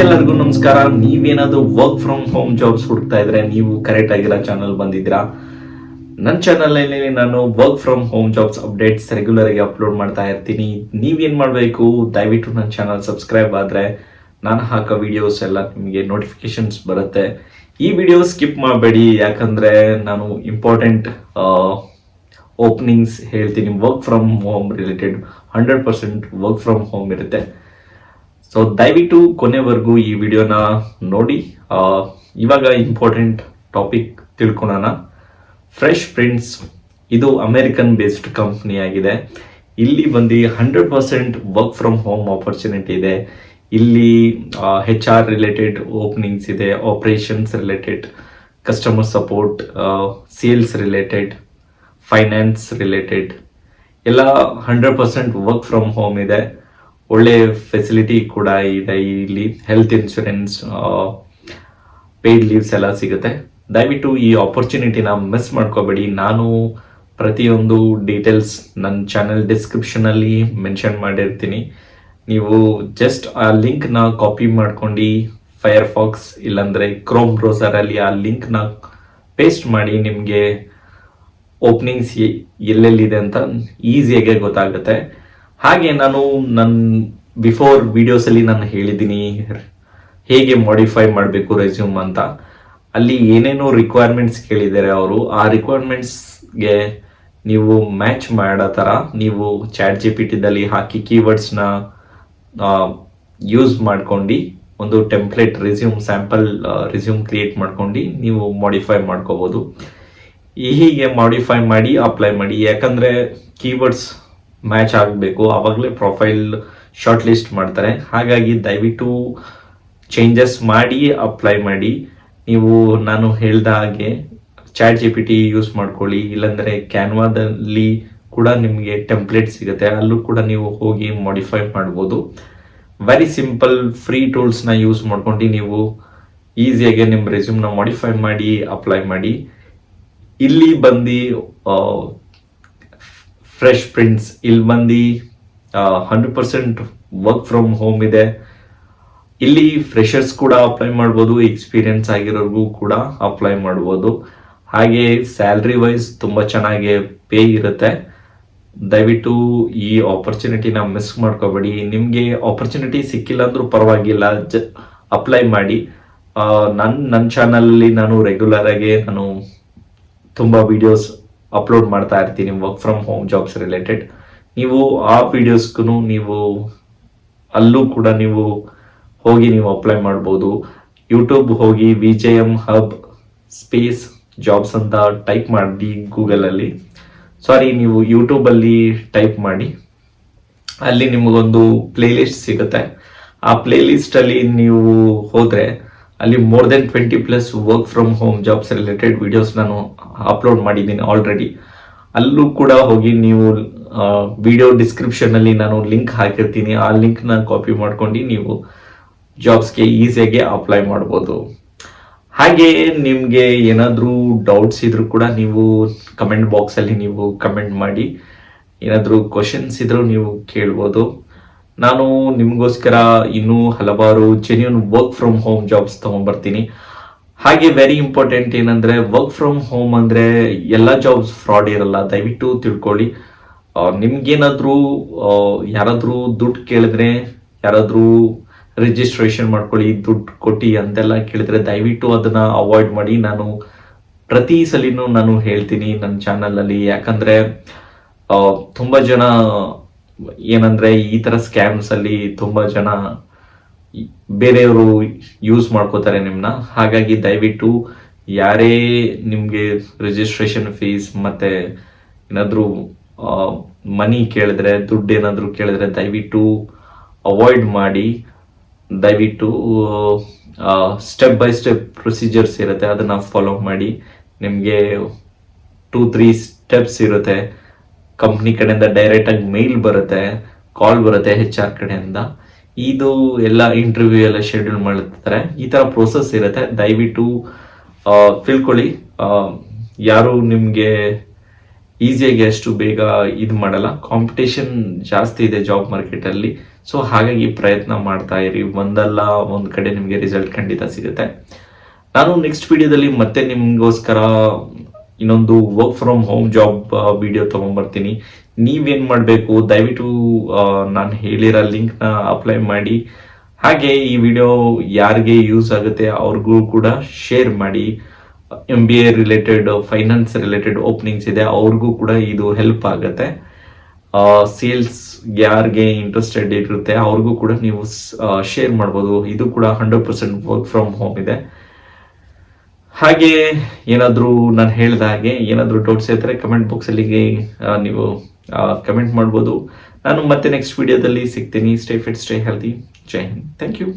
ಎಲ್ಲರಿಗೂ ನಮಸ್ಕಾರ. ನೀವೇನಾದ್ರು ವರ್ಕ್ ಫ್ರಮ್ ಹೋಮ್ ಜಾಬ್ಸ್ ಹುಡುಕ್ತಾ ಇದ್ರೆ ನೀವು ಕರೆಕ್ಟ್ ಆಗಿರೋ ಚಾನಲ್ ಬಂದಿದ್ದೀರಾ? ನನ್ನ ಚಾನಲಲ್ಲಿ ನಾನು work from home jobs updates regular ಆಗಿ ಅಪ್ಲೋಡ್ ಮಾಡ್ತಾ ಇರ್ತೀನಿ. ನೀವೇನ್ ಮಾಡಬೇಕು? ದಯವಿಟ್ಟು ನನ್ನ ಚಾನಲ್ ಸಬ್ಸ್ಕ್ರೈಬ್ ಆದ್ರೆ ನಾನು ಹಾಕೋ ವಿಡಿಯೋಸ್ ಎಲ್ಲ ನಿಮಗೆ ನೋಟಿಫಿಕೇಶನ್ಸ್ ಬರುತ್ತೆ. ಈ ವಿಡಿಯೋ ಸ್ಕಿಪ್ ಮಾಡಬೇಡಿ. ಯಾಕಂದ್ರೆ ನಾನು ಇಂಪಾರ್ಟೆಂಟ್ ಓಪನಿಂಗ್ಸ್ ಹೇಳ್ತೀನಿ. Work from home related hundred percent work from home ಇರುತ್ತೆ. ಸೊ ದಯವಿಟ್ಟು ಕೊನೆವರೆಗೂ ಈ ವಿಡಿಯೋನ ನೋಡಿ. ಇವಾಗ ಇಂಪಾರ್ಟೆಂಟ್ ಟಾಪಿಕ್ ತಿಳ್ಕೊಳೋಣ. ಫ್ರೆಶ್ ಪ್ರಿಂಟ್ಸ್ ಇದು ಅಮೆರಿಕನ್ ಬೇಸ್ಡ್ ಕಂಪ್ನಿ ಆಗಿದೆ ಇಲ್ಲಿ ಬಂದು hundred percent work from home opportunity ಇದೆ. ಇಲ್ಲಿ ಹೆಚ್ ಆರ್ ರಿಲೇಟೆಡ್ ಓಪನಿಂಗ್ಸ್ ಇದೆ operations related customer support sales related finance related ಎಲ್ಲ hundred percent work from home ಇದೆ. ಒಳ್ಳೆ ಫೆಸಿಲಿಟಿ ಕೂಡ ಇದೆ. ಇಲ್ಲಿ ಹೆಲ್ತ್ ಇನ್ಶೂರೆನ್ಸ್ ಪೇಯ್ಡ್ ಲೀವ್ಸ್ ಎಲ್ಲ ಸಿಗುತ್ತೆ. ದಯವಿಟ್ಟು ಈ ಆಪರ್ಚುನಿಟಿನ ಮಿಸ್ ಮಾಡ್ಕೋಬೇಡಿ. ನಾನು ಪ್ರತಿಯೊಂದು ಡೀಟೇಲ್ಸ್ ನನ್ನ ಚಾನೆಲ್ ಡಿಸ್ಕ್ರಿಪ್ಷನಲ್ಲಿ ಮೆನ್ಷನ್ ಮಾಡಿರ್ತೀನಿ. ನೀವು ಜಸ್ಟ್ ಆ ಲಿಂಕ್ನ ಕಾಪಿ ಮಾಡ್ಕೊಂಡು ಫೈರ್ ಫಾಕ್ಸ್ ಇಲ್ಲಾಂದರೆ ಕ್ರೋಮ್ ಬ್ರೌಸರಲ್ಲಿ ಆ ಲಿಂಕ್ನ ಪೇಸ್ಟ್ ಮಾಡಿ ನಿಮಗೆ ಓಪನಿಂಗ್ಸ್ ಎಲ್ಲೆಲ್ಲಿದೆ ಅಂತ ಈಸಿಯಾಗೆ ಗೊತ್ತಾಗುತ್ತೆ. ಹಾಗೆ ನಾನು ನನ್ನ ಬಿಫೋರ್ ವಿಡಿಯೋಸಲ್ಲಿ ನಾನು ಹೇಳಿದ್ದೀನಿ, ಹೇಗೆ ಮಾಡಿಫೈ ಮಾಡಬೇಕು ರೆಸ್ಯೂಮ್ ಅಂತ. ಅಲ್ಲಿ ಏನೇನೋ ರಿಕ್ವೈರ್ಮೆಂಟ್ಸ್ ಕೇಳಿದ್ದಾರೆ ಅವರು. ಆ ರಿಕ್ವೈರ್ಮೆಂಟ್ಸ್ಗೆ ನೀವು ಮ್ಯಾಚ್ ಮಾಡೋ ಥರ ನೀವು ಚಾಟ್ ಜಿ ಪಿ ಟಿದಲ್ಲಿ ಹಾಕಿ ಕೀವರ್ಡ್ಸ್ನ ಯೂಸ್ ಮಾಡ್ಕೊಂಡು, ಒಂದು template resume sample resume create ಮಾಡ್ಕೊಂಡು ನೀವು ಮಾಡಿಫೈ ಮಾಡ್ಕೋಬೋದು. ಹೀಗೆ ಮಾಡಿಫೈ ಮಾಡಿ ಅಪ್ಲೈ ಮಾಡಿ. ಯಾಕಂದರೆ ಕೀವರ್ಡ್ಸ್ ಮ್ಯಾಚ್ ಆಗಬೇಕು. ಆವಾಗಲೇ ಪ್ರೊಫೈಲ್ ಶಾರ್ಟ್ ಲಿಸ್ಟ್ ಮಾಡ್ತಾರೆ. ಹಾಗಾಗಿ ದಯವಿಟ್ಟು ಚೇಂಜಸ್ ಮಾಡಿ ಅಪ್ಲೈ ಮಾಡಿ. ನೀವು ನಾನು ಹೇಳ್ದ ಹಾಗೆ chat G P T use ಮಾಡ್ಕೊಳ್ಳಿ. ಇಲ್ಲಾಂದರೆ ಕ್ಯಾನ್ವಾದಲ್ಲಿ ಕೂಡ ನಿಮಗೆ ಟೆಂಪ್ಲೇಟ್ ಸಿಗುತ್ತೆ. ಅಲ್ಲೂ ಕೂಡ ನೀವು ಹೋಗಿ ಮಾಡಿಫೈ ಮಾಡ್ಬೋದು. ವೆರಿ ಸಿಂಪಲ್ ಫ್ರೀ ಟೂಲ್ಸ್ನ ಯೂಸ್ ಮಾಡ್ಕೊಂಡು ನೀವು ಈಸಿಯಾಗಿ ನಿಮ್ಮ ರೆಸ್ಯೂಮ್ನ ಮಾಡಿಫೈ ಮಾಡಿ ಅಪ್ಲೈ ಮಾಡಿ. ಇಲ್ಲಿ ಬಂದು ಫ್ರೆಶ್ ಪ್ರಿಂಟ್ಸ್ ಇಲ್ಲಿ ಬಂದು hundred percent work from home ಇದೆ. ಇಲ್ಲಿ ಫ್ರೆಶರ್ಸ್ ಕೂಡ ಅಪ್ಲೈ ಮಾಡ್ಬೋದು ಎಕ್ಸ್ಪೀರಿಯನ್ಸ್ ಆಗಿರೋರ್ಗೂ ಕೂಡ ಅಪ್ಲೈ ಮಾಡ್ಬೋದು. ಹಾಗೆ ಸ್ಯಾಲ್ರಿ ವೈಸ್ ತುಂಬ ಚೆನ್ನಾಗಿ ಪೇ ಇರುತ್ತೆ. ದಯವಿಟ್ಟು ಈ ಆಪರ್ಚುನಿಟಿನ ಮಿಸ್ ಮಾಡ್ಕೋಬೇಡಿ. ನಿಮಗೆ ಆಪರ್ಚುನಿಟಿ ಸಿಕ್ಕಿಲ್ಲ ಅಂದ್ರೂ ಪರವಾಗಿಲ್ಲ, ಜ ಅಪ್ಲೈ ಮಾಡಿ. ನನ್ನ ನನ್ನ ಚಾನಲಲ್ಲಿ ನಾನು ರೆಗ್ಯುಲರ್ ಆಗಿ ನಾನು ತುಂಬ ವಿಡಿಯೋಸ್ ಅಪ್ಲೋಡ್ ಮಾಡ್ತಾ ಇರ್ತೀನಿ work from home jobs related ನೀವು ಆ ವಿಡಿಯೋಸ್ಗೂ ನೀವು ಅಲ್ಲೂ ಕೂಡ ನೀವು ಹೋಗಿ ನೀವು ಅಪ್ಲೈ ಮಾಡ್ಬೋದು. ಯೂಟ್ಯೂಬ್ ಹೋಗಿ V J M hub space jobs ಅಂತ ಟೈಪ್ ಮಾಡಿ ಗೂಗಲಲ್ಲಿ ಸಾರಿ ನೀವು ಯೂಟ್ಯೂಬಲ್ಲಿ ಟೈಪ್ ಮಾಡಿ. ಅಲ್ಲಿ ನಿಮಗೊಂದು ಪ್ಲೇಲಿಸ್ಟ್ ಸಿಗುತ್ತೆ. ಆ ಪ್ಲೇಲಿಸ್ಟಲ್ಲಿ ನೀವು ಹೋದರೆ ಅಲ್ಲಿ more than twenty plus work from home jobs related videos ನಾನು ಅಪ್ಲೋಡ್ ಮಾಡಿದ್ದೀನಿ ಆಲ್ರೆಡಿ ಅಲ್ಲೂ ಕೂಡ ಹೋಗಿ ನೀವು ವಿಡಿಯೋ ಡಿಸ್ಕ್ರಿಪ್ಷನಲ್ಲಿ ನಾನು ಲಿಂಕ್ ಹಾಕಿರ್ತೀನಿ. ಆ ಲಿಂಕ್ನ ಕಾಪಿ ಮಾಡ್ಕೊಂಡು ನೀವು ಜಾಬ್ಸ್ಗೆ ಈಸಿಯಾಗಿ ಅಪ್ಲೈ ಮಾಡ್ಬೋದು. ಹಾಗೆ ನಿಮಗೆ ಏನಾದರೂ ಡೌಟ್ಸ್ ಇದ್ರೂ ಕೂಡ ನೀವು ಕಮೆಂಟ್ ಬಾಕ್ಸಲ್ಲಿ ನೀವು ಕಮೆಂಟ್ ಮಾಡಿ. ಏನಾದರೂ ಕ್ವಶನ್ಸ್ ಇದ್ರೂ ನೀವು ಕೇಳ್ಬೋದು. ನಾನು ನಿಮಗೋಸ್ಕರ ಇನ್ನೂ ಹಲವಾರು genuine work from home jobs ತೊಗೊಂಡ್ಬರ್ತೀನಿ. ಹಾಗೆ ವೆರಿ ಇಂಪಾರ್ಟೆಂಟ್ ಏನಂದ್ರೆ ವರ್ಕ್ ಫ್ರಮ್ ಹೋಮ್ ಅಂದ್ರೆ ಎಲ್ಲ ಜಾಬ್ಸ್ ಫ್ರಾಡ್ ಇರಲ್ಲ, ದಯವಿಟ್ಟು ತಿಳ್ಕೊಳ್ಳಿ. ನಿಮ್ಗೇನಾದ್ರೂ ಯಾರಾದ್ರೂ ದುಡ್ಡು ಕೇಳಿದ್ರೆ, ಯಾರಾದ್ರೂ ರಿಜಿಸ್ಟ್ರೇಷನ್ ಮಾಡ್ಕೊಳ್ಳಿ, ದುಡ್ಡು ಕೊಟ್ಟಿ ಅಂತೆಲ್ಲ ಕೇಳಿದ್ರೆ ದಯವಿಟ್ಟು ಅದನ್ನ ಅವಾಯ್ಡ್ ಮಾಡಿ. ನಾನು ಪ್ರತಿ ಸಲಿನೂ ನಾನು ಹೇಳ್ತೀನಿ ನನ್ನ ಚಾನಲಲ್ಲಿ ಯಾಕಂದ್ರೆ ತುಂಬಾ ಜನ ಏನಂದ್ರೆ ಈ ತರ ಸ್ಕ್ಯಾಮ್ಸ್ ಅಲ್ಲಿ ತುಂಬಾ ಜನ ಬೇರೆಯವರು ಯೂಸ್ ಮಾಡ್ಕೋತಾರೆ ನಿಮ್ಮನ್ನ ಹಾಗಾಗಿ ದಯವಿಟ್ಟು ಯಾರೇ ನಿಮಗೆ ರಿಜಿಸ್ಟ್ರೇಷನ್ ಫೀಸ್ ಮತ್ತೆ ಏನಾದರೂ ಮನಿ ಕೇಳಿದ್ರೆ, ದುಡ್ಡು ಏನಾದರೂ ಕೇಳಿದ್ರೆ ದಯವಿಟ್ಟು ಅವಾಯ್ಡ್ ಮಾಡಿ. ದಯವಿಟ್ಟು ಸ್ಟೆಪ್ ಬೈ ಸ್ಟೆಪ್ ಪ್ರೊಸೀಜರ್ಸ್ ಇರುತ್ತೆ, ಅದನ್ನ ಫಾಲೋ ಮಾಡಿ. ನಿಮಗೆ ಟೂ ತ್ರೀ ಸ್ಟೆಪ್ಸ್ ಇರುತ್ತೆ. ಕಂಪ್ನಿ ಕಡೆಯಿಂದ ಡೈರೆಕ್ಟ್ ಆಗಿ ಮೇಲ್ ಬರುತ್ತೆ ಕಾಲ್ ಬರುತ್ತೆ ಹೆಚ್ ಆರ್ ಕಡೆಯಿಂದ. ಇದು ಎಲ್ಲ ಇಂಟರ್ವ್ಯೂ ಎಲ್ಲ ಶೆಡ್ಯೂಲ್ ಮಾಡ್ತಾರೆ. ಈ ತರ ಪ್ರೋಸೆಸ್ ಇರುತ್ತೆ. ದಯವಿಟ್ಟು ತಿಳ್ಕೊಳ್ಳಿ. ಯಾರು ನಿಮಗೆ ಈಸಿಯಾಗಿ ಅಷ್ಟು ಬೇಗ ಇದು ಮಾಡಲ್ಲ. ಕಾಂಪಿಟೇಷನ್ ಜಾಸ್ತಿ ಇದೆ ಜಾಬ್ ಮಾರ್ಕೆಟಲ್ಲಿ ಸೊ ಹಾಗಾಗಿ ಪ್ರಯತ್ನ ಮಾಡ್ತಾ ಇರಿ. ಒಂದಲ್ಲ, ಒಂದು ಕಡೆ ನಿಮಗೆ ರಿಸಲ್ಟ್ ಖಂಡಿತ ಸಿಗುತ್ತೆ. ನಾನು ನೆಕ್ಸ್ಟ್ ವಿಡಿಯೋದಲ್ಲಿ ಮತ್ತೆ ನಿಮಗೋಸ್ಕರ ಇನ್ನೊಂದು work from home job video ತೊಗೊಂಬರ್ತೀನಿ ನೀವೇನು ಮಾಡಬೇಕು? ದಯವಿಟ್ಟು ನಾನು ಹೇಳಿರೋ ಲಿಂಕ್ನ ಅಪ್ಲೈ ಮಾಡಿ. ಹಾಗೆ ಈ ವಿಡಿಯೋ ಯಾರಿಗೆ ಯೂಸ್ ಆಗುತ್ತೆ ಅವ್ರಿಗೂ ಕೂಡ ಶೇರ್ ಮಾಡಿ. M B A related finance related openings ಇದೆ, ಅವ್ರಿಗೂ ಕೂಡ ಇದು ಹೆಲ್ಪ್ ಆಗುತ್ತೆ. ಸೇಲ್ಸ್ ಯಾರಿಗೆ ಇಂಟ್ರೆಸ್ಟೆಡ್ ಇರುತ್ತೆ, ಅವ್ರಿಗೂ ಕೂಡ ನೀವು ಶೇರ್ ಮಾಡ್ಬೋದು. ಇದು ಕೂಡ hundred percent work from home ಇದೆ. ಹಾಗೆ ಏನಾದರೂ ನಾನು ಹೇಳಿದ ಹಾಗೆ ಏನಾದರೂ ಡೌಟ್ಸ್ ಇದ್ದರೆ ಕಮೆಂಟ್ ಬಾಕ್ಸಲ್ಲಿ ನೀವು ಕಮೆಂಟ್ ಮಾಡ್ಬೋದು. ನಾನು ಮತ್ತೆ ನೆಕ್ಸ್ಟ್ ವಿಡಿಯೋದಲ್ಲಿ ಸಿಗ್ತೀನಿ. Stay fit stay healthy Jai Hind thank you